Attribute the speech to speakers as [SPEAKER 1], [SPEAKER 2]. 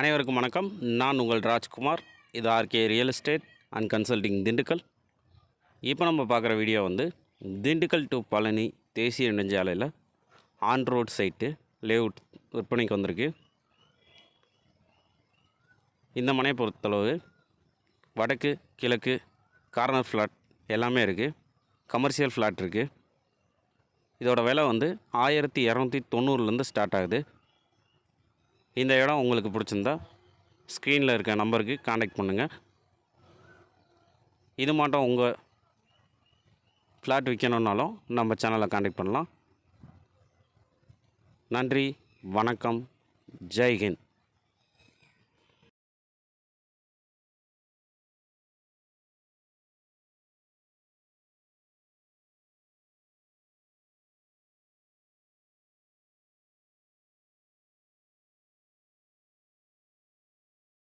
[SPEAKER 1] அனைவருக்கும் வணக்கம். நான் உங்கள் ராஜ்குமார். இது RK real estate and consulting Dindigul. இப்போ நம்ம பார்க்குற வீடியோ வந்து திண்டுக்கல் டு பழனி தேசிய நெடுஞ்சாலையில் ஆன் ரோட் சைட்டு லேஅவுட் விற்பனைக்கு வந்திருக்கு. இந்த மனையை பொறுத்தளவு வடக்கு கிழக்கு கார்னர் ஃப்ளாட் எல்லாமே இருக்குது கமர்ஷியல் ஃப்ளாட் இருக்குது இதோட விலை வந்து ஆயிரத்தி இரநூத்தி தொண்ணூறுலேருந்து ஸ்டார்ட் ஆகுது. இந்த இடம் உங்களுக்கு பிடிச்சிருந்தா ஸ்க்ரீனில் இருக்க நம்பருக்கு காண்டாக்ட் பண்ணுங்கள் இது மட்டும் உங்கள் ஃப்ளாட் விற்கணுன்னாலும் நம்ம சேனலை காண்டாக்ட் பண்ணலாம். நன்றி வணக்கம் ஜெய்ஹிந்த்